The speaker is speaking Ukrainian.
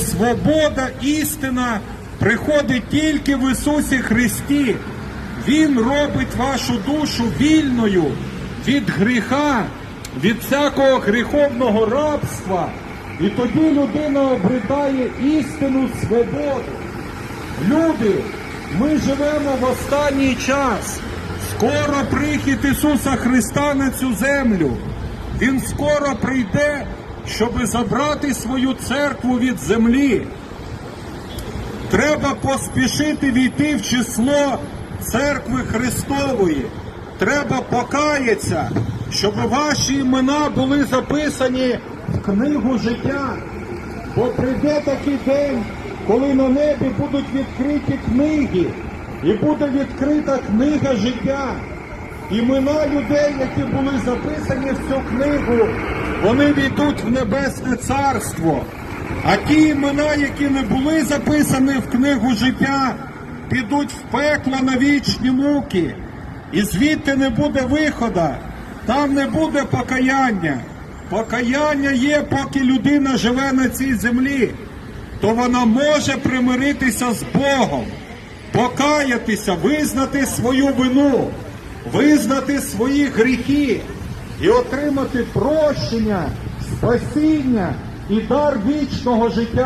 свобода, істина приходить тільки в Ісусі Христі. Він робить вашу душу вільною від гріха, від всякого гріховного рабства. І тоді людина обретає істину свободу. Люди, ми живемо в останній час. Скоро прихід Ісуса Христа на цю землю. Він скоро прийде, щоб забрати свою церкву від землі. Треба поспішити війти в число церкви Христової. Треба покаятися, щоб ваші імена були записані в книгу життя. Бо прийде такий день, коли на небі будуть відкриті книги, і буде відкрита книга життя. Імена людей, які були записані в цю книгу, вони війдуть в небесне царство. А ті імена, які не були записані в книгу життя, підуть в пекло на вічні муки. І звідти не буде виходу, там не буде покаяння. Покаяння є, поки людина живе на цій землі, то вона може примиритися з Богом, покаятися, визнати свою вину, визнати свої гріхи і отримати прощення, спасіння і дар вічного життя.